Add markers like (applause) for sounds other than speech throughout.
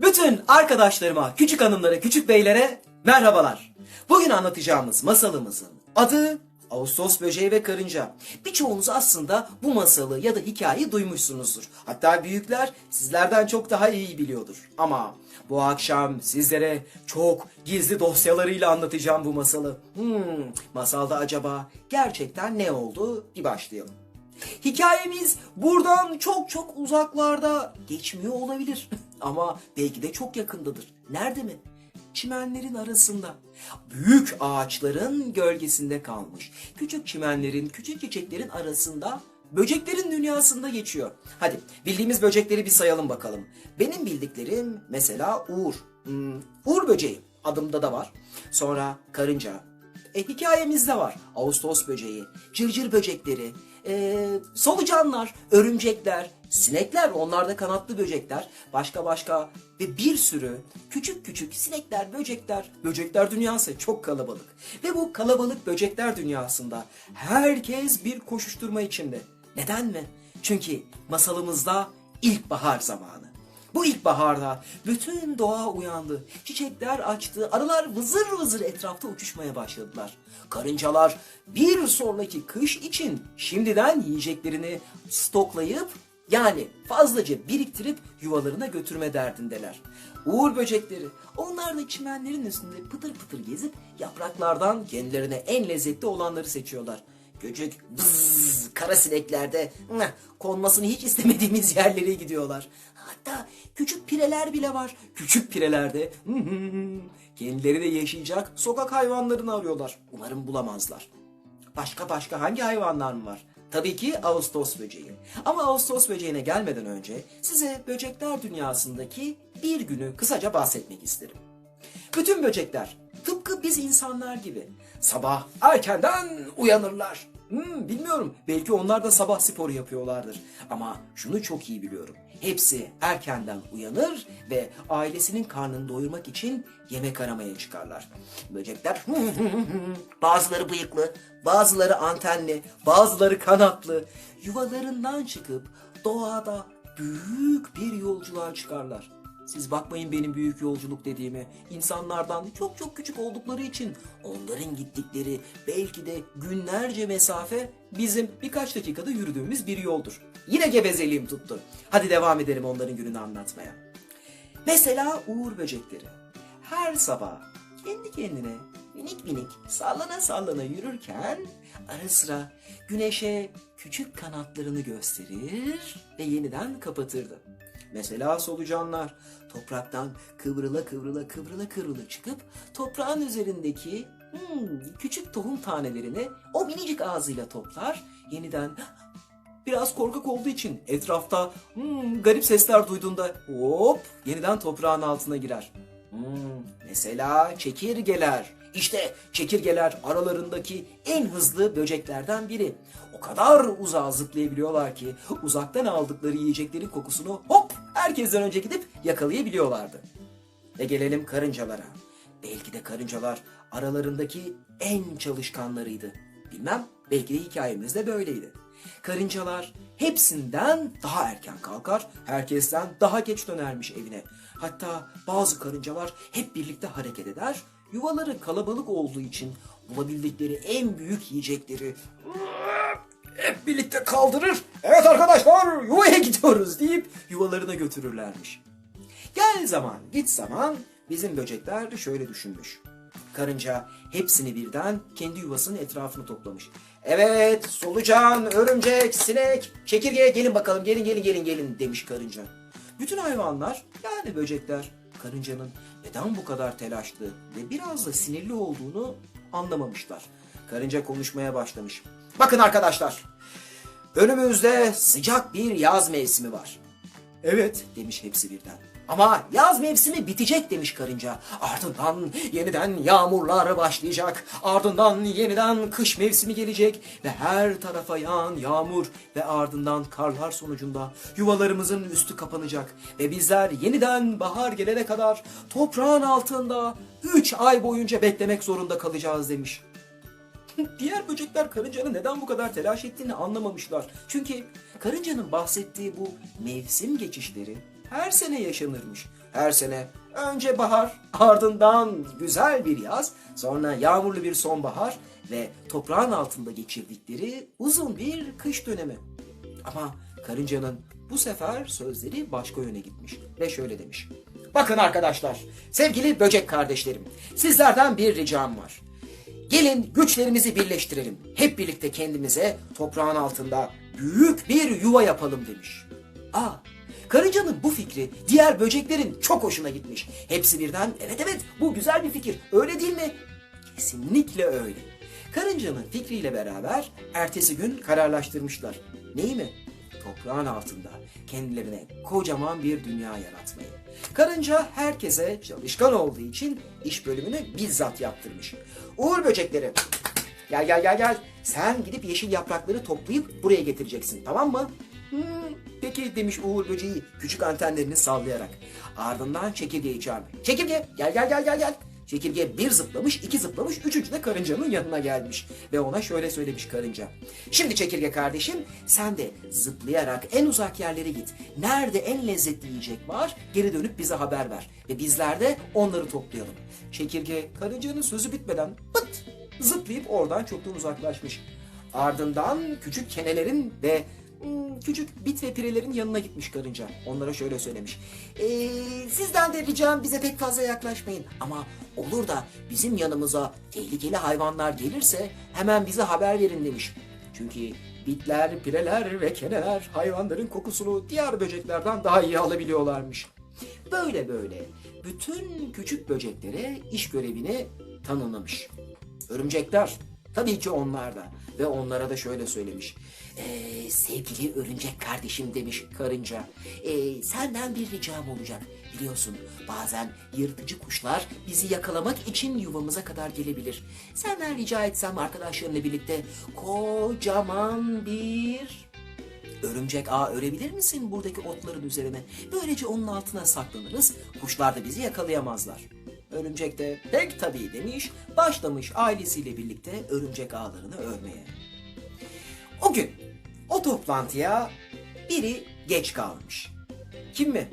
Bütün arkadaşlarıma, küçük hanımlara, küçük beylere merhabalar. Bugün anlatacağımız masalımızın adı Ağustos böceği ve karınca. Birçoğunuz aslında bu masalı ya da hikayeyi duymuşsunuzdur. Hatta büyükler sizlerden çok daha iyi biliyordur. Ama bu akşam sizlere çok gizli dosyalarıyla anlatacağım bu masalı. Hmm, masalda acaba gerçekten ne oldu? Bir başlayalım. Hikayemiz buradan çok çok uzaklarda geçmiyor olabilir. (laughs) Ama belki de çok yakındadır. Nerede mi? Çimenlerin arasında. Büyük ağaçların gölgesinde kalmış. Küçük çimenlerin, küçük çiçeklerin arasında böceklerin dünyasında geçiyor. Hadi bildiğimiz böcekleri bir sayalım bakalım. Benim bildiklerim mesela uğur. Hmm, uğur böceği adımda da var. Sonra karınca, e, hikayemizde var. Ağustos böceği, cırcır böcekleri, e, solucanlar, örümcekler, sinekler, onlar da kanatlı böcekler, başka başka ve bir sürü küçük küçük sinekler, böcekler, böcekler dünyası çok kalabalık. Ve bu kalabalık böcekler dünyasında herkes bir koşuşturma içinde. Neden mi? Çünkü masalımızda ilkbahar zamanı. Bu ilkbaharda bütün doğa uyandı. Çiçekler açtı, arılar vızır vızır etrafta uçuşmaya başladılar. Karıncalar bir sonraki kış için şimdiden yiyeceklerini stoklayıp yani fazlaca biriktirip yuvalarına götürme derdindeler. Uğur böcekleri onlar da çimenlerin üstünde pıtır pıtır gezip yapraklardan kendilerine en lezzetli olanları seçiyorlar. Küçük bzzz, kara sineklerde konmasını hiç istemediğimiz yerlere gidiyorlar. Hatta küçük pireler bile var. Küçük pirelerde kendileri de yaşayacak sokak hayvanlarını arıyorlar. Umarım bulamazlar. Başka başka hangi hayvanlar mı var? Tabii ki Ağustos böceği. Ama Ağustos böceğine gelmeden önce size böcekler dünyasındaki bir günü kısaca bahsetmek isterim. Bütün böcekler tıpkı biz insanlar gibi sabah erkenden uyanırlar. Hmm, bilmiyorum belki onlar da sabah sporu yapıyorlardır. Ama şunu çok iyi biliyorum. Hepsi erkenden uyanır ve ailesinin karnını doyurmak için yemek aramaya çıkarlar. Böcekler (laughs) bazıları bıyıklı, bazıları antenli, bazıları kanatlı. Yuvalarından çıkıp doğada büyük bir yolculuğa çıkarlar. Siz bakmayın benim büyük yolculuk dediğime. İnsanlardan çok çok küçük oldukları için onların gittikleri belki de günlerce mesafe bizim birkaç dakikada yürüdüğümüz bir yoldur. Yine gevezeliğim tuttu. Hadi devam edelim onların gününü anlatmaya. Mesela uğur böcekleri. Her sabah kendi kendine minik minik sallana sallana yürürken ara sıra güneşe küçük kanatlarını gösterir ve yeniden kapatırdı. Mesela solucanlar topraktan kıvrıla kıvrıla kıvrıla kıvrıla çıkıp toprağın üzerindeki hmm, küçük tohum tanelerini o minicik ağzıyla toplar, yeniden biraz korkak olduğu için etrafta hmm, garip sesler duyduğunda hop yeniden toprağın altına girer. Hmm, mesela çekirgeler. İşte çekirgeler aralarındaki en hızlı böceklerden biri. O kadar uzağa zıplayabiliyorlar ki uzaktan aldıkları yiyeceklerin kokusunu hop herkesten önce gidip yakalayabiliyorlardı. Ve gelelim karıncalara. Belki de karıncalar aralarındaki en çalışkanlarıydı. Bilmem belki de hikayemiz de böyleydi. Karıncalar hepsinden daha erken kalkar, herkesten daha geç dönermiş evine. Hatta bazı karıncalar hep birlikte hareket eder, yuvaları kalabalık olduğu için bulabildikleri en büyük yiyecekleri hep birlikte kaldırır. Evet arkadaşlar yuvaya gidiyoruz deyip yuvalarına götürürlermiş. Gel zaman git zaman bizim böcekler şöyle düşünmüş. Karınca hepsini birden kendi yuvasının etrafını toplamış. Evet solucan, örümcek, sinek, çekirge gelin bakalım gelin gelin gelin gelin demiş karınca. Bütün hayvanlar yani böcekler karıncanın neden bu kadar telaşlı ve biraz da sinirli olduğunu anlamamışlar. Karınca konuşmaya başlamış. Bakın arkadaşlar önümüzde sıcak bir yaz mevsimi var. Evet demiş hepsi birden. Ama yaz mevsimi bitecek demiş karınca. Ardından yeniden yağmurlar başlayacak. Ardından yeniden kış mevsimi gelecek. Ve her tarafa yağan yağmur ve ardından karlar sonucunda yuvalarımızın üstü kapanacak. Ve bizler yeniden bahar gelene kadar toprağın altında 3 ay boyunca beklemek zorunda kalacağız demiş. (laughs) Diğer böcekler karıncanın neden bu kadar telaş ettiğini anlamamışlar. Çünkü karıncanın bahsettiği bu mevsim geçişleri her sene yaşanırmış. Her sene önce bahar, (laughs) ardından güzel bir yaz, sonra yağmurlu bir sonbahar ve toprağın altında geçirdikleri uzun bir kış dönemi. Ama karıncanın bu sefer sözleri başka yöne gitmiş ve şöyle demiş. Bakın arkadaşlar, sevgili böcek kardeşlerim, sizlerden bir ricam var. Gelin güçlerimizi birleştirelim. Hep birlikte kendimize toprağın altında büyük bir yuva yapalım demiş. Aa, karıncanın bu fikri diğer böceklerin çok hoşuna gitmiş. Hepsi birden evet evet bu güzel bir fikir öyle değil mi? Kesinlikle öyle. Karıncanın fikriyle beraber ertesi gün kararlaştırmışlar. Neyi mi? Toprağın altında kendilerine kocaman bir dünya yaratmayı. Karınca herkese çalışkan olduğu için iş bölümünü bizzat yaptırmış. Uğur böcekleri gel gel gel gel sen gidip yeşil yaprakları toplayıp buraya getireceksin tamam mı? Hmm, peki demiş Uğur böceği küçük antenlerini sallayarak. Ardından çekirgeyi çağırmış. Çekirge gel gel gel gel gel. Çekirge bir zıplamış, iki zıplamış, üçüncü de karıncanın yanına gelmiş. Ve ona şöyle söylemiş karınca. Şimdi çekirge kardeşim sen de zıplayarak en uzak yerlere git. Nerede en lezzetli yiyecek var geri dönüp bize haber ver. Ve bizler de onları toplayalım. Çekirge karıncanın sözü bitmeden pıt zıplayıp oradan çoktan uzaklaşmış. Ardından küçük kenelerin ve küçük bit ve pirelerin yanına gitmiş karınca. Onlara şöyle söylemiş. "Ee, sizden de ricam bize pek fazla yaklaşmayın. Ama olur da bizim yanımıza tehlikeli hayvanlar gelirse hemen bize haber verin demiş. Çünkü bitler, pireler ve keneler hayvanların kokusunu diğer böceklerden daha iyi alabiliyorlarmış. Böyle böyle bütün küçük böceklere iş görevini tanımlamış. Örümcekler tabii ki onlar da ve onlara da şöyle söylemiş. "Ee, sevgili örümcek kardeşim demiş karınca. "ee, senden bir ricam olacak. Biliyorsun bazen yırtıcı kuşlar bizi yakalamak için yuvamıza kadar gelebilir. Senden rica etsem arkadaşlarınla birlikte kocaman bir Örümcek ağ örebilir misin buradaki otların üzerine? Böylece onun altına saklanırız. Kuşlar da bizi yakalayamazlar. Örümcek de pek tabii demiş. Başlamış ailesiyle birlikte örümcek ağlarını örmeye. O gün o toplantıya biri geç kalmış. Kim mi?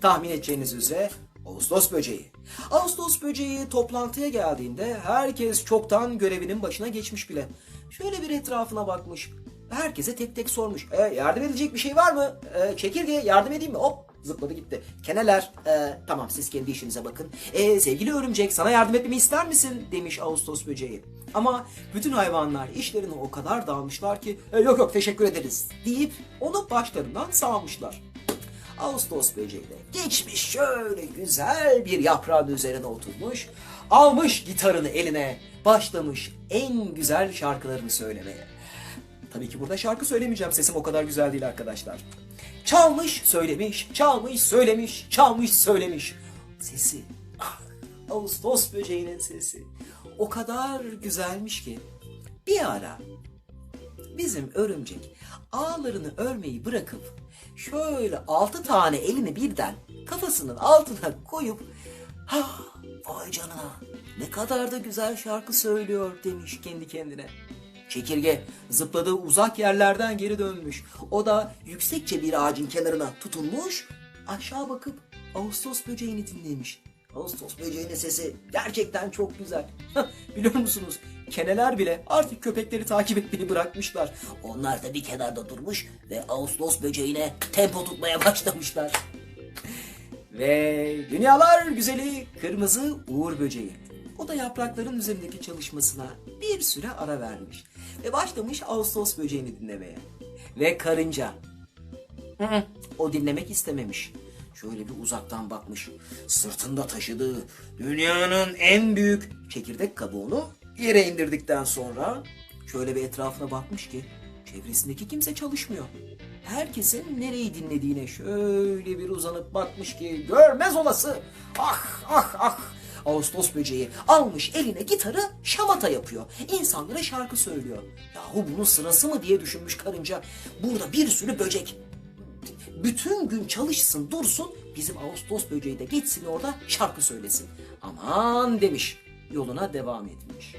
Tahmin edeceğiniz üzere Ağustos böceği. Ağustos böceği toplantıya geldiğinde herkes çoktan görevinin başına geçmiş bile. Şöyle bir etrafına bakmış. Herkese tek tek sormuş. E, yardım edecek bir şey var mı? E, çekirge yardım edeyim mi? Hop zıpladı gitti. Keneler e, tamam siz kendi işinize bakın. E, sevgili örümcek sana yardım etmemi ister misin? Demiş Ağustos böceği. Ama bütün hayvanlar işlerine o kadar dalmışlar ki "E, yok yok teşekkür ederiz deyip onu başlarından sağmışlar. Ağustos böceği de geçmiş şöyle güzel bir yaprağın üzerine oturmuş, almış gitarını eline, başlamış en güzel şarkılarını söylemeye. Tabii ki burada şarkı söylemeyeceğim, sesim o kadar güzel değil arkadaşlar. Çalmış, söylemiş, çalmış, söylemiş, çalmış, söylemiş. Sesi, (laughs) Ağustos böceğinin sesi. O kadar güzelmiş ki. Bir ara bizim örümcek ağlarını örmeyi bırakıp şöyle altı tane elini birden kafasının altına koyup ha vay canına ne kadar da güzel şarkı söylüyor demiş kendi kendine. Çekirge zıpladığı uzak yerlerden geri dönmüş. O da yüksekçe bir ağacın kenarına tutunmuş aşağı bakıp Ağustos böceğini dinlemiş. Ağustos böceğinin sesi gerçekten çok güzel. Biliyor musunuz? Keneler bile artık köpekleri takip etmeyi bırakmışlar. Onlar da bir kenarda durmuş ve Ağustos böceğine tempo tutmaya başlamışlar. Ve dünyalar güzeli kırmızı uğur böceği. O da yaprakların üzerindeki çalışmasına bir süre ara vermiş. Ve başlamış Ağustos böceğini dinlemeye. Ve karınca. Hı o dinlemek istememiş. Şöyle bir uzaktan bakmış. Sırtında taşıdığı dünyanın en büyük çekirdek kabuğunu yere indirdikten sonra şöyle bir etrafına bakmış ki çevresindeki kimse çalışmıyor. Herkesin nereyi dinlediğine şöyle bir uzanıp bakmış ki görmez olası. Ah ah ah. Ağustos böceği almış eline gitarı şamata yapıyor. İnsanlara şarkı söylüyor. Yahu bunun sırası mı diye düşünmüş karınca. Burada bir sürü böcek bütün gün çalışsın dursun bizim Ağustos böceği de geçsin orada şarkı söylesin. Aman demiş yoluna devam etmiş.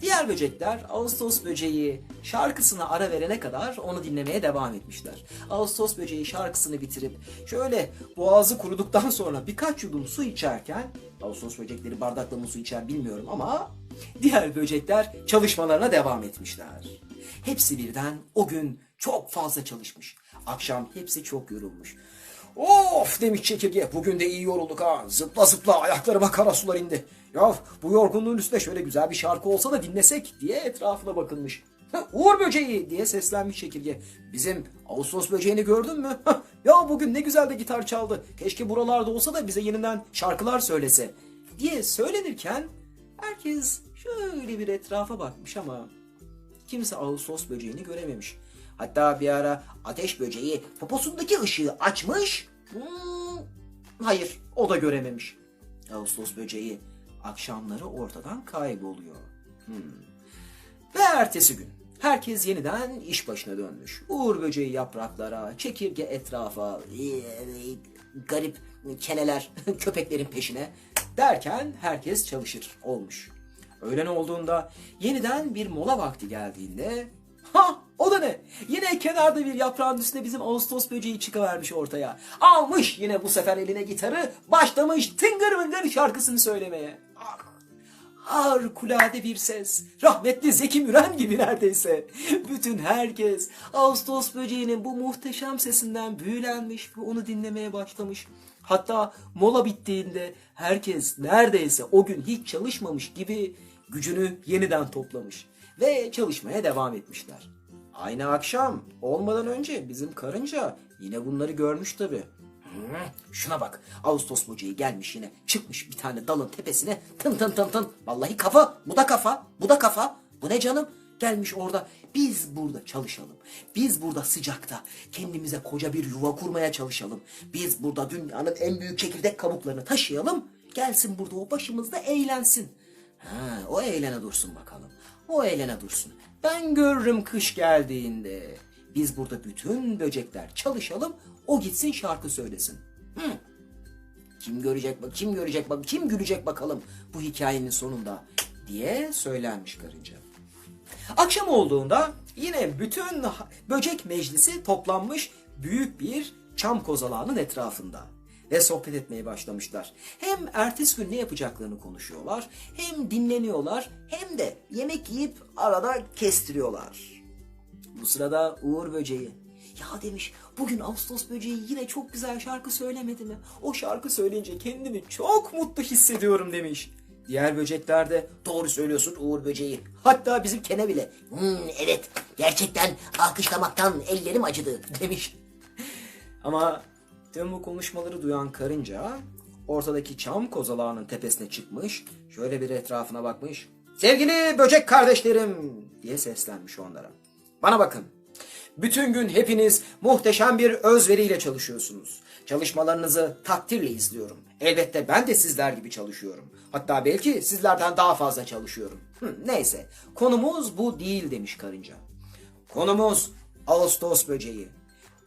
Diğer böcekler Ağustos böceği şarkısına ara verene kadar onu dinlemeye devam etmişler. Ağustos böceği şarkısını bitirip şöyle boğazı kuruduktan sonra birkaç yudum su içerken Ağustos böcekleri bardakla mı su içer bilmiyorum ama diğer böcekler çalışmalarına devam etmişler. Hepsi birden o gün çok fazla çalışmış. Akşam hepsi çok yorulmuş. Of demiş çekirge bugün de iyi yorulduk ha. Zıpla zıpla ayaklarıma kara sular indi. Ya bu yorgunluğun üstüne şöyle güzel bir şarkı olsa da dinlesek diye etrafına bakınmış. "Ha, Uğur böceği diye seslenmiş çekirge. Bizim Ağustos böceğini gördün mü? "Hah, ya bugün ne güzel de gitar çaldı. Keşke buralarda olsa da bize yeniden şarkılar söylese. Diye söylenirken herkes şöyle bir etrafa bakmış ama kimse Ağustos böceğini görememiş. Hatta bir ara ateş böceği poposundaki ışığı açmış. Hmm, hayır o da görememiş. Ağustos böceği akşamları ortadan kayboluyor. Hmm. Ve ertesi gün herkes yeniden iş başına dönmüş. Uğur böceği yapraklara, çekirge etrafa, ee, garip keneler (laughs) köpeklerin peşine derken herkes çalışır olmuş. Öğlen olduğunda yeniden bir mola vakti geldiğinde ha o da ne? Yine kenarda bir yaprağın üstünde bizim Ağustos böceği çıkıvermiş ortaya. Almış yine bu sefer eline gitarı başlamış tıngır mıngır şarkısını söylemeye. Harikulade bir ses. Rahmetli Zeki Müren gibi neredeyse. Bütün herkes Ağustos böceğinin bu muhteşem sesinden büyülenmiş ve onu dinlemeye başlamış. Hatta mola bittiğinde herkes neredeyse o gün hiç çalışmamış gibi gücünü yeniden toplamış ve çalışmaya devam etmişler. Aynı akşam olmadan önce bizim karınca yine bunları görmüş tabi. Şuna bak Ağustos böceği gelmiş yine çıkmış bir tane dalın tepesine tın tın tın tın. Vallahi kafa bu da kafa bu da kafa bu ne canım gelmiş orada biz burada çalışalım. Biz burada sıcakta kendimize koca bir yuva kurmaya çalışalım. Biz burada dünyanın en büyük çekirdek kabuklarını taşıyalım. Gelsin burada o başımızda eğlensin. Ha, o eğlene dursun bakalım. O eğlene dursun. Ben görürüm kış geldiğinde. Biz burada bütün böcekler çalışalım. O gitsin şarkı söylesin. Hı. Kim görecek bak, kim görecek bak, kim gülecek bakalım bu hikayenin sonunda diye söylenmiş karınca. Akşam olduğunda yine bütün böcek meclisi toplanmış büyük bir çam kozalağının etrafında ve sohbet etmeye başlamışlar. Hem ertesi gün ne yapacaklarını konuşuyorlar, hem dinleniyorlar, hem de yemek yiyip arada kestiriyorlar. Bu sırada Uğur böceği ya demiş bugün Ağustos böceği yine çok güzel şarkı söylemedi mi? O şarkı söyleyince kendimi çok mutlu hissediyorum demiş. Diğer böcekler de doğru söylüyorsun Uğur böceği. Hatta bizim kene bile "Hmm, evet gerçekten alkışlamaktan ellerim acıdı demiş. Ama tüm bu konuşmaları duyan karınca ortadaki çam kozalağının tepesine çıkmış, şöyle bir etrafına bakmış. Sevgili böcek kardeşlerim diye seslenmiş onlara. Bana bakın. Bütün gün hepiniz muhteşem bir özveriyle çalışıyorsunuz. Çalışmalarınızı takdirle izliyorum. Elbette ben de sizler gibi çalışıyorum. Hatta belki sizlerden daha fazla çalışıyorum. Hı, neyse, konumuz bu değil demiş karınca. Konumuz Ağustos böceği.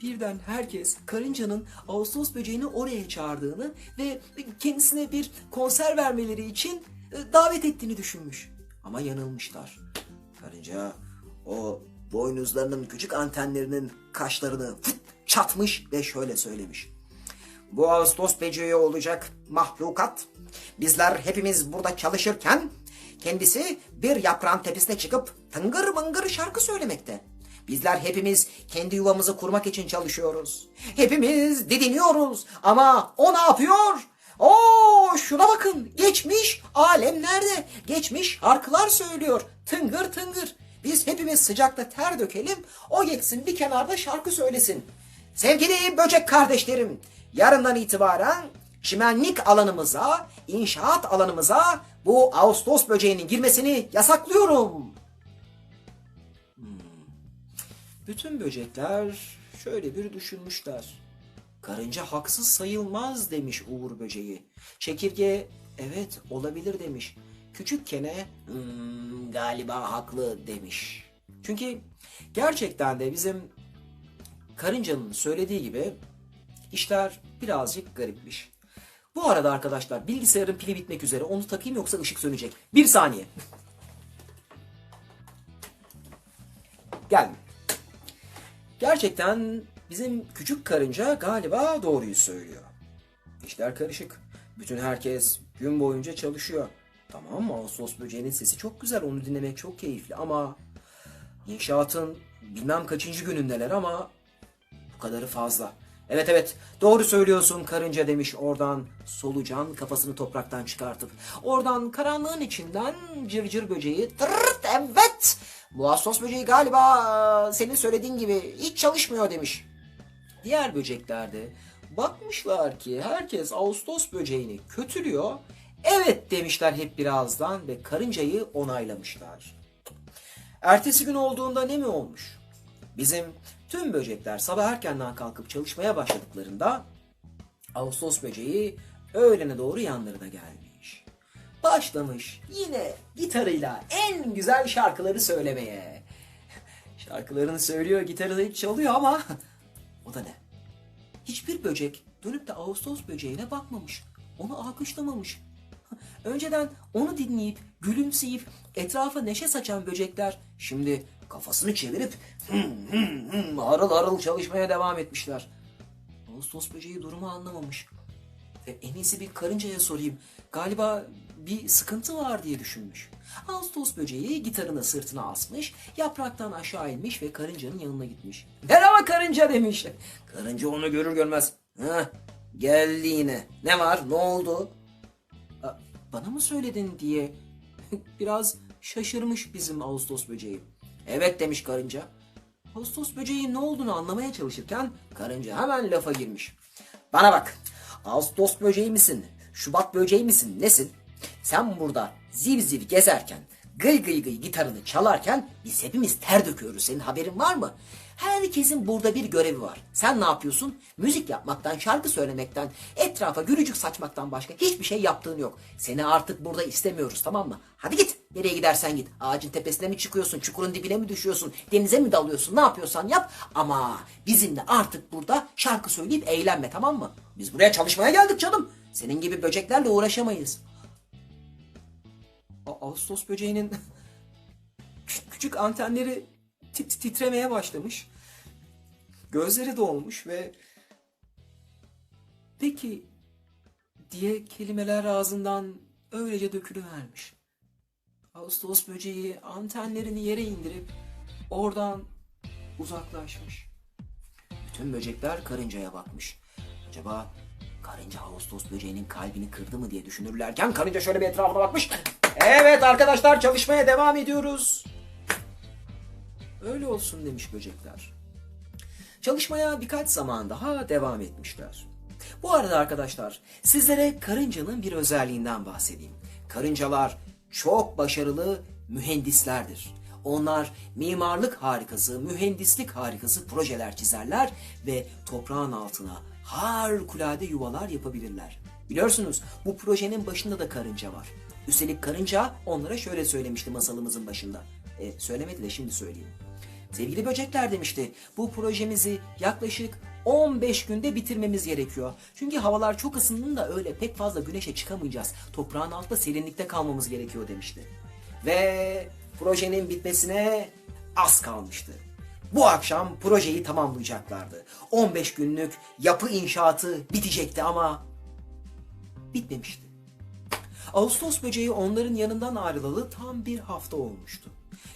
Birden herkes karıncanın Ağustos böceğini oraya çağırdığını ve kendisine bir konser vermeleri için e, davet ettiğini düşünmüş. Ama yanılmışlar. Karınca o boynuzlarının küçük antenlerinin kaşlarını çatmış ve şöyle söylemiş. Bu Ağustos böceği olacak mahlukat. Bizler hepimiz burada çalışırken kendisi bir yaprağın tepesine çıkıp tıngır mıngır şarkı söylemekte. Bizler hepimiz kendi yuvamızı kurmak için çalışıyoruz. Hepimiz didiniyoruz ama o ne yapıyor? Oo şuna bakın geçmiş alemlerde geçmiş şarkılar söylüyor tıngır tıngır. Biz hepimiz sıcakta ter dökelim o geçsin bir kenarda şarkı söylesin. Sevgili böcek kardeşlerim yarından itibaren çimenlik alanımıza, inşaat alanımıza bu Ağustos böceğinin girmesini yasaklıyorum. Bütün böcekler şöyle bir düşünmüşler. Karınca haksız sayılmaz demiş Uğur böceği. Çekirge evet olabilir demiş. Küçük kene "Hmm, galiba haklı demiş. Çünkü gerçekten de bizim karıncanın söylediği gibi işler birazcık garipmiş. Bu arada arkadaşlar bilgisayarın pili bitmek üzere onu takayım yoksa ışık sönecek. Bir saniye. geldim. Gerçekten bizim küçük karınca galiba doğruyu söylüyor. İşler karışık. Bütün herkes gün boyunca çalışıyor. Tamam Ağustos böceğinin sesi çok güzel onu dinlemek çok keyifli ama inşaatın bilmem kaçıncı günündeler ama bu kadarı fazla. Evet evet doğru söylüyorsun karınca demiş oradan solucan kafasını topraktan çıkartıp. Oradan karanlığın içinden cırcır böceği tırırt evet bu Ağustos böceği galiba senin söylediğin gibi hiç çalışmıyor demiş. Diğer böcekler de bakmışlar ki herkes Ağustos böceğini kötülüyor. Evet demişler hep birazdan ve karıncayı onaylamışlar. Ertesi gün olduğunda ne mi olmuş? Bizim tüm böcekler sabah erkenden kalkıp çalışmaya başladıklarında Ağustos böceği öğlene doğru yanlarına gelmiş. Başlamış yine gitarıyla en güzel şarkıları söylemeye. Şarkılarını söylüyor, gitarını çalıyor ama o da ne? Hiçbir böcek dönüp de Ağustos böceğine bakmamış. Onu alkışlamamış. (laughs) Önceden onu dinleyip, gülümseyip, etrafa neşe saçan böcekler şimdi kafasını çevirip hım hım harıl harıl çalışmaya devam etmişler. Ağustos böceği durumu anlamamış. E, en iyisi bir karıncaya sorayım. Galiba bir sıkıntı var diye düşünmüş. Ağustos böceği gitarını sırtına asmış, yapraktan aşağı inmiş ve karıncanın yanına gitmiş. Merhaba karınca demiş. Karınca onu görür görmez. Heh, geldi yine. Ne var, ne oldu? "A, Bana mı söyledin diye (laughs) biraz şaşırmış bizim Ağustos böceği. Evet demiş karınca. Ağustos böceğin ne olduğunu anlamaya çalışırken karınca hemen lafa girmiş. Bana bak. Ağustos böceği misin? Şubat böceği misin? Nesin? Sen burada zil zil gezerken, gıy gıy gıy gitarını çalarken biz hepimiz ter döküyoruz. Senin haberin var mı? Herkesin burada bir görevi var. Sen ne yapıyorsun? Müzik yapmaktan, şarkı söylemekten, etrafa gülücük saçmaktan başka hiçbir şey yaptığın yok. Seni artık burada istemiyoruz tamam mı? Hadi git. Nereye gidersen git. Ağacın tepesine mi çıkıyorsun? Çukurun dibine mi düşüyorsun? Denize mi dalıyorsun? Ne yapıyorsan yap. Ama bizimle artık burada şarkı söyleyip eğlenme tamam mı? Biz buraya çalışmaya geldik canım. Senin gibi böceklerle uğraşamayız. A- Ağustos böceğinin kü- (laughs) küçük antenleri titremeye başlamış. Gözleri dolmuş ve peki diye kelimeler ağzından öylece dökülüvermiş. Ağustos böceği antenlerini yere indirip oradan uzaklaşmış. Bütün böcekler karıncaya bakmış. Acaba karınca Ağustos böceğinin kalbini kırdı mı diye düşünürlerken karınca şöyle bir etrafına bakmış. Evet arkadaşlar çalışmaya devam ediyoruz. Öyle olsun demiş böcekler. Çalışmaya birkaç zaman daha devam etmişler. Bu arada arkadaşlar sizlere karıncanın bir özelliğinden bahsedeyim. Karıncalar çok başarılı mühendislerdir. Onlar mimarlık harikası, mühendislik harikası projeler çizerler ve toprağın altına harikulade yuvalar yapabilirler. Biliyorsunuz bu projenin başında da karınca var. Üstelik karınca onlara şöyle söylemişti masalımızın başında. E, söylemedi de şimdi söyleyeyim. Sevgili böcekler demişti. Bu projemizi yaklaşık 15 günde bitirmemiz gerekiyor. Çünkü havalar çok ısındığında öyle pek fazla güneşe çıkamayacağız. Toprağın altında serinlikte kalmamız gerekiyor demişti. Ve projenin bitmesine az kalmıştı. Bu akşam projeyi tamamlayacaklardı. 15 günlük yapı inşaatı bitecekti ama bitmemişti. Ağustos böceği onların yanından ayrılalı tam bir hafta olmuştu.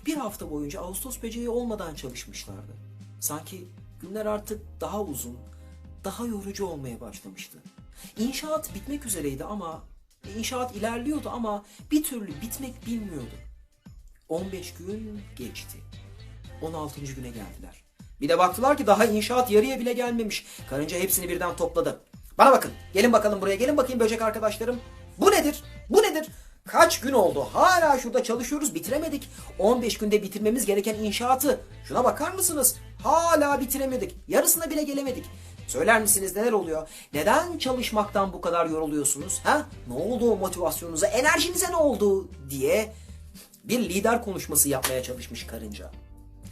Bir hafta boyunca Ağustos böceği olmadan çalışmışlardı. Sanki günler artık daha uzun, daha yorucu olmaya başlamıştı. İnşaat bitmek üzereydi ama inşaat ilerliyordu ama bir türlü bitmek bilmiyordu. 15 gün geçti. 16. güne geldiler. Bir de baktılar ki daha inşaat yarıya bile gelmemiş. Karınca hepsini birden topladı. Bana bakın. Gelin bakalım buraya. Gelin bakayım böcek arkadaşlarım. Bu nedir? Bu nedir? Kaç gün oldu? Hala şurada çalışıyoruz. Bitiremedik. 15 günde bitirmemiz gereken inşaatı. Şuna bakar mısınız? Hala bitiremedik. Yarısına bile gelemedik. Söyler misiniz neler oluyor? Neden çalışmaktan bu kadar yoruluyorsunuz? Ha? Ne oldu o motivasyonunuza? Enerjinize ne oldu? diye bir lider konuşması yapmaya çalışmış karınca.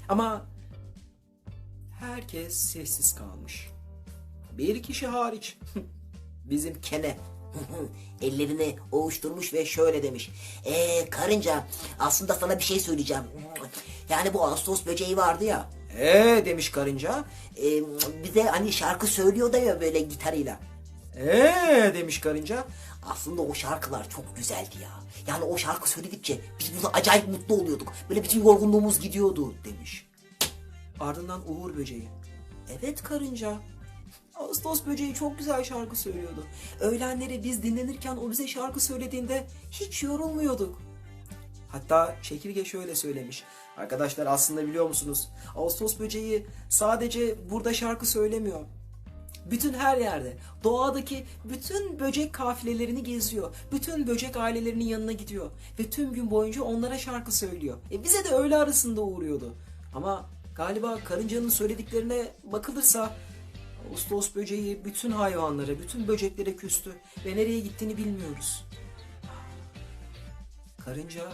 Ama herkes sessiz kalmış. Bir kişi hariç. (laughs) Bizim Kene. (laughs) Ellerini ovuşturmuş ve şöyle demiş. Ee karınca aslında sana bir şey söyleyeceğim. Yani bu Ağustos böceği vardı ya. Ee demiş karınca. E, bize hani şarkı söylüyor da ya böyle gitarıyla. Ee demiş karınca. Aslında o şarkılar çok güzeldi ya. Yani o şarkı söyledikçe biz burada acayip mutlu oluyorduk. Böyle bütün yorgunluğumuz gidiyordu demiş. Ardından Uğur böceği. Evet karınca. Ağustos böceği çok güzel şarkı söylüyordu. Öğlenleri biz dinlenirken o bize şarkı söylediğinde hiç yorulmuyorduk. Hatta çekirge şöyle söylemiş. Arkadaşlar aslında biliyor musunuz? Ağustos böceği sadece burada şarkı söylemiyor. Bütün her yerde, doğadaki bütün böcek kafilelerini geziyor. Bütün böcek ailelerinin yanına gidiyor. Ve tüm gün boyunca onlara şarkı söylüyor. E bize de öğle arasında uğruyordu. Ama galiba karıncanın söylediklerine bakılırsa Ağustos böceği bütün hayvanlara, bütün böceklere küstü. Ve nereye gittiğini bilmiyoruz. Karınca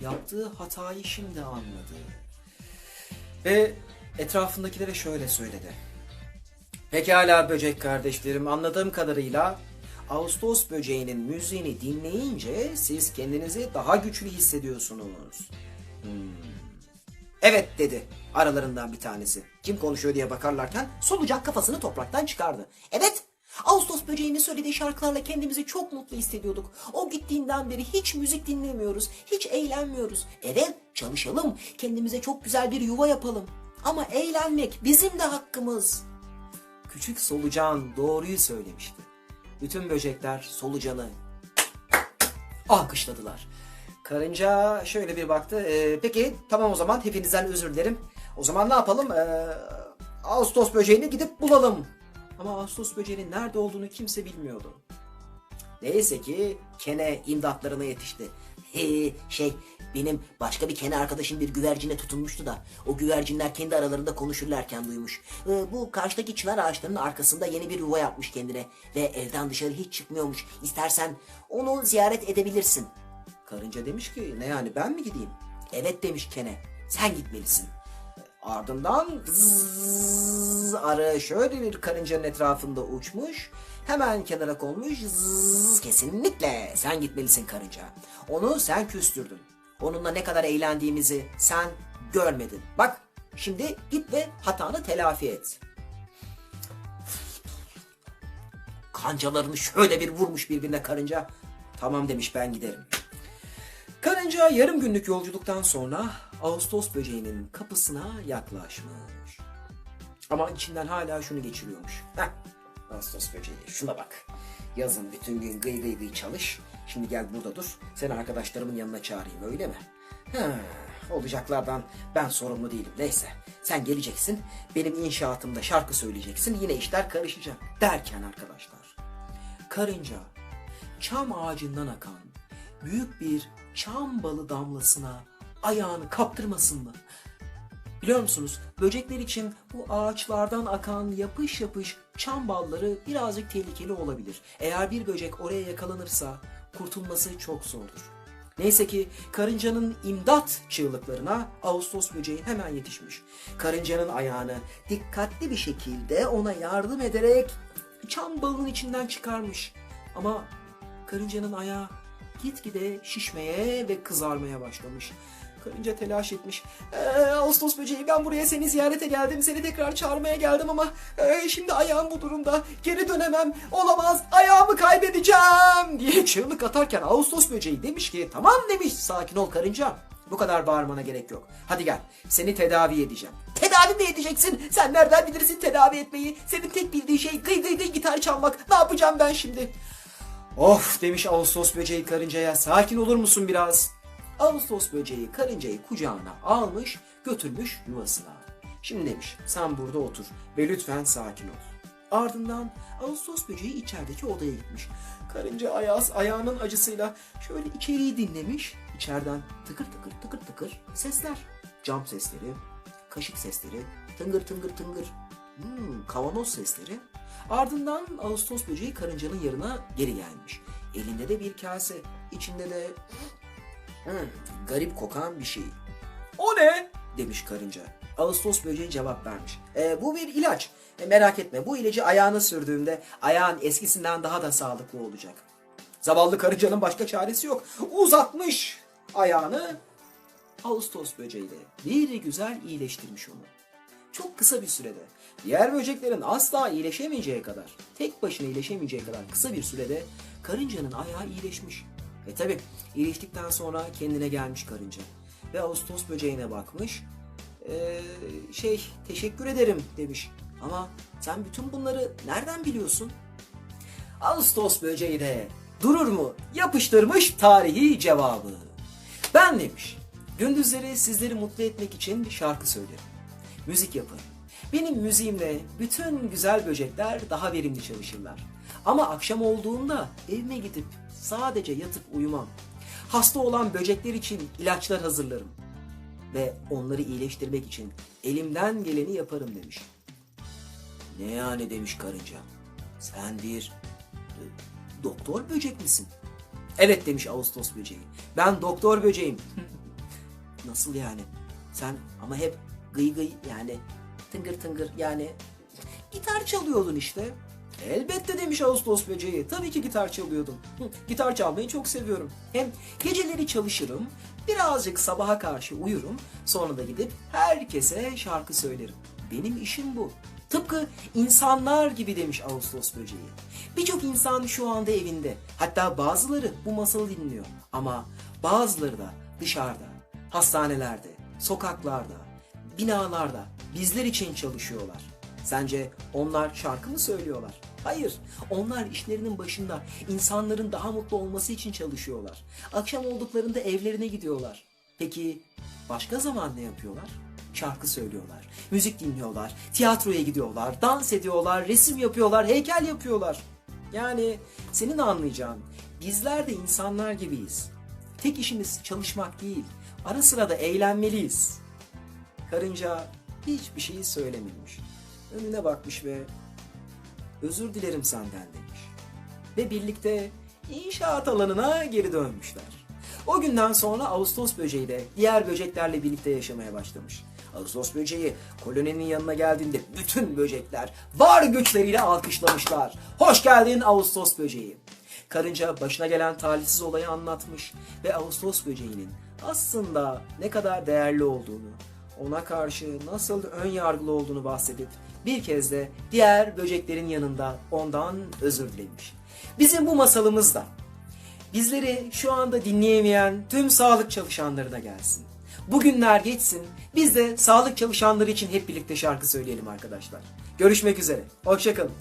yaptığı hatayı şimdi anladı. Ve etrafındakilere şöyle söyledi. Pekala böcek kardeşlerim anladığım kadarıyla Ağustos böceğinin müziğini dinleyince siz kendinizi daha güçlü hissediyorsunuz. Hmm. Evet dedi aralarından bir tanesi. Kim konuşuyor diye bakarlarken solucan kafasını topraktan çıkardı. Evet Ağustos böceğinin söylediği şarkılarla kendimizi çok mutlu hissediyorduk. O gittiğinden beri hiç müzik dinlemiyoruz, hiç eğlenmiyoruz. Evet çalışalım, kendimize çok güzel bir yuva yapalım. Ama eğlenmek bizim de hakkımız. Küçük solucan doğruyu söylemişti. Bütün böcekler solucanı alkışladılar. Karınca şöyle bir baktı. "Ee, peki tamam o zaman hepinizden özür dilerim. O zaman ne yapalım? Ee, Ağustos böceğini gidip bulalım. Ama Ağustos böceğinin nerede olduğunu kimse bilmiyordu. Neyse ki Kene imdatlarına yetişti. Ee, şey benim başka bir kene arkadaşım bir güvercine tutunmuştu da o güvercinler kendi aralarında konuşurlarken duymuş. Ee, bu karşıdaki çınar ağaçlarının arkasında yeni bir yuva yapmış kendine ve evden dışarı hiç çıkmıyormuş. İstersen onu ziyaret edebilirsin. Karınca demiş ki ne yani ben mi gideyim? Evet demiş kene sen gitmelisin. Ardından zzzz, arı şöyle bir karıncanın etrafında uçmuş. Hemen kenara konmuş. Zzzz, kesinlikle sen gitmelisin karınca. Onu sen küstürdün. Onunla ne kadar eğlendiğimizi sen görmedin. Bak şimdi git ve hatanı telafi et. Kancalarını şöyle bir vurmuş birbirine karınca. Tamam demiş ben giderim. Karınca yarım günlük yolculuktan sonra Ağustos böceğinin kapısına yaklaşmış. Ama içinden hala şunu geçiriyormuş. Heh, Ağustos böceği şuna bak. Yazın bütün gün gıy gıy gıy çalış. Şimdi gel burada dur. Seni arkadaşlarımın yanına çağırayım öyle mi? Heh, olacaklardan ben sorumlu değilim. Neyse sen geleceksin. Benim inşaatımda şarkı söyleyeceksin. Yine işler karışacak. Derken arkadaşlar. Karınca çam ağacından akan büyük bir çam balı damlasına ayağını kaptırmasın mı? Biliyor musunuz böcekler için bu ağaçlardan akan yapış yapış çam balları birazcık tehlikeli olabilir. Eğer bir böcek oraya yakalanırsa kurtulması çok zordur. Neyse ki karıncanın imdat çığlıklarına Ağustos böceği hemen yetişmiş. Karıncanın ayağını dikkatli bir şekilde ona yardım ederek çam balının içinden çıkarmış. Ama karıncanın ayağı gitgide şişmeye ve kızarmaya başlamış. Karınca telaş etmiş. "Ee, Ağustos böceği ben buraya seni ziyarete geldim. Seni tekrar çağırmaya geldim ama e, şimdi ayağım bu durumda. Geri dönemem. Olamaz. Ayağımı kaybedeceğim diye çığlık atarken Ağustos böceği demiş ki tamam demiş sakin ol karınca. Bu kadar bağırmana gerek yok. Hadi gel. Seni tedavi edeceğim. Tedavi mi edeceksin? Sen nereden bilirsin tedavi etmeyi? Senin tek bildiğin şey gıy gıy gıy gitar çalmak. Ne yapacağım ben şimdi? Of demiş Ağustos böceği karıncaya sakin olur musun biraz? Ağustos böceği karıncayı kucağına almış götürmüş yuvasına. Şimdi demiş sen burada otur ve lütfen sakin ol. Ardından Ağustos böceği içerideki odaya gitmiş. Karınca ayaz ayağının acısıyla şöyle içeriği dinlemiş. İçeriden tıkır tıkır tıkır tıkır sesler. Cam sesleri, kaşık sesleri, tıngır tıngır tıngır. Hmm, kavanoz sesleri. Ardından Ağustos böceği karıncanın yanına geri gelmiş. Elinde de bir kase, içinde de hmm, garip kokan bir şey. O ne? demiş karınca. Ağustos böceği cevap vermiş. "E, bu bir ilaç. E, merak etme bu ilacı ayağına sürdüğümde ayağın eskisinden daha da sağlıklı olacak. Zavallı karıncanın başka çaresi yok. Uzatmış ayağını. Ağustos böceği de bir güzel iyileştirmiş onu. Çok kısa bir sürede. Diğer böceklerin asla iyileşemeyeceği kadar, tek başına iyileşemeyeceği kadar kısa bir sürede karıncanın ayağı iyileşmiş. E tabi iyileştikten sonra kendine gelmiş karınca. Ve Ağustos böceğine bakmış. Ee, şey teşekkür ederim demiş. Ama sen bütün bunları nereden biliyorsun? Ağustos böceği de durur mu? Yapıştırmış tarihi cevabı. Ben demiş. Gündüzleri sizleri mutlu etmek için şarkı söylerim. Müzik yaparım. Benim müziğimle bütün güzel böcekler daha verimli çalışırlar. Ama akşam olduğunda evime gidip sadece yatıp uyumam. Hasta olan böcekler için ilaçlar hazırlarım. Ve onları iyileştirmek için elimden geleni yaparım demiş. Ne yani demiş karınca. Sen bir e, doktor böcek misin? Evet demiş Ağustos böceği. Ben doktor böceğim. (laughs) Nasıl yani? Sen ama hep gıy gıy yani tıngır tıngır yani gitar çalıyordun işte. Elbette demiş Ağustos böceği. Tabii ki gitar çalıyordum. Gitar çalmayı çok seviyorum. Hem geceleri çalışırım, birazcık sabaha karşı uyurum, sonra da gidip herkese şarkı söylerim. Benim işim bu. Tıpkı insanlar gibi demiş Ağustos böceği. Birçok insan şu anda evinde. Hatta bazıları bu masalı dinliyor. Ama bazıları da dışarıda, hastanelerde, sokaklarda, binalarda bizler için çalışıyorlar. Sence onlar şarkı mı söylüyorlar? Hayır. Onlar işlerinin başında insanların daha mutlu olması için çalışıyorlar. Akşam olduklarında evlerine gidiyorlar. Peki başka zaman ne yapıyorlar? Şarkı söylüyorlar, müzik dinliyorlar, tiyatroya gidiyorlar, dans ediyorlar, resim yapıyorlar, heykel yapıyorlar. Yani senin anlayacağın bizler de insanlar gibiyiz. Tek işimiz çalışmak değil, ara sıra da eğlenmeliyiz. Karınca hiçbir şey söylememiş. Önüne bakmış ve özür dilerim senden demiş. Ve birlikte inşaat alanına geri dönmüşler. O günden sonra Ağustos böceği de diğer böceklerle birlikte yaşamaya başlamış. Ağustos böceği koloninin yanına geldiğinde bütün böcekler var güçleriyle alkışlamışlar. Hoş geldin Ağustos böceği. Karınca başına gelen talihsiz olayı anlatmış ve Ağustos böceğinin aslında ne kadar değerli olduğunu, ona karşı nasıl ön yargılı olduğunu bahsedip bir kez de diğer böceklerin yanında ondan özür dilemiş. Bizim bu masalımız da bizleri şu anda dinleyemeyen tüm sağlık çalışanlarına gelsin. Bugünler geçsin, biz de sağlık çalışanları için hep birlikte şarkı söyleyelim arkadaşlar. Görüşmek üzere, hoşçakalın.